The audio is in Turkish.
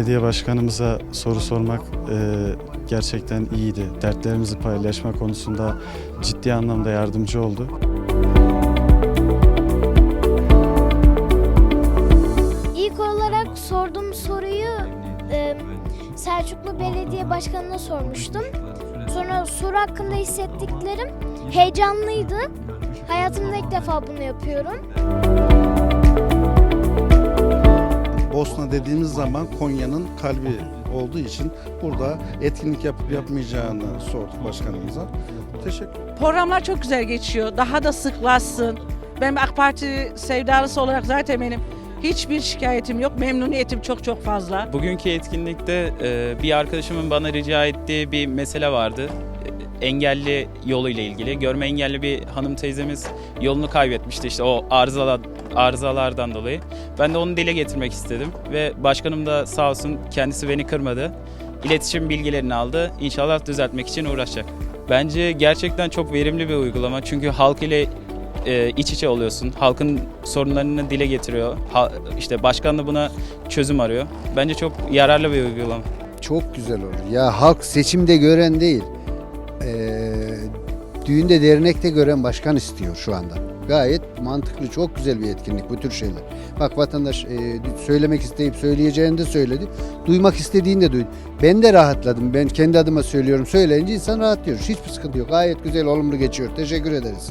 belediye başkanımıza soru sormak e, gerçekten iyiydi. Dertlerimizi paylaşma konusunda ciddi anlamda yardımcı oldu. İlk olarak sorduğum soruyu e, Selçuklu Belediye Başkanı'na sormuştum. Sonra soru hakkında hissettiklerim heyecanlıydı. Hayatımda ilk defa bunu yapıyorum. Bosna dediğimiz zaman Konya'nın kalbi olduğu için burada etkinlik yapıp yapmayacağını sorduk başkanımıza. Teşekkür Programlar çok güzel geçiyor. Daha da sıklaşsın. Ben AK Parti sevdalısı olarak zaten benim hiçbir şikayetim yok. Memnuniyetim çok çok fazla. Bugünkü etkinlikte e, bir arkadaşımın bana rica ettiği bir mesele vardı. E, Engelli yoluyla ilgili. Görme engelli bir hanım teyzemiz yolunu kaybetmişti işte o arızalar, arızalardan dolayı. Ben de onu dile getirmek istedim ve başkanım da sağ olsun kendisi beni kırmadı. İletişim bilgilerini aldı. İnşallah düzeltmek için uğraşacak. Bence gerçekten çok verimli bir uygulama. Çünkü halk ile e, iç içe oluyorsun. Halkın sorunlarını dile getiriyor. Ha, işte başkan da buna çözüm arıyor. Bence çok yararlı bir uygulama. Çok güzel olur. Ya halk seçimde gören değil, eee, düğünde dernekte gören başkan istiyor şu anda. Gayet mantıklı, çok güzel bir etkinlik bu tür şeyler. Bak vatandaş eee, söylemek isteyip söyleyeceğini de söyledi. Duymak istediğini de duydu. Ben de rahatladım. Ben kendi adıma söylüyorum. Söyleyince insan rahatlıyor. Hiçbir sıkıntı yok. Gayet güzel, olumlu geçiyor. Teşekkür ederiz.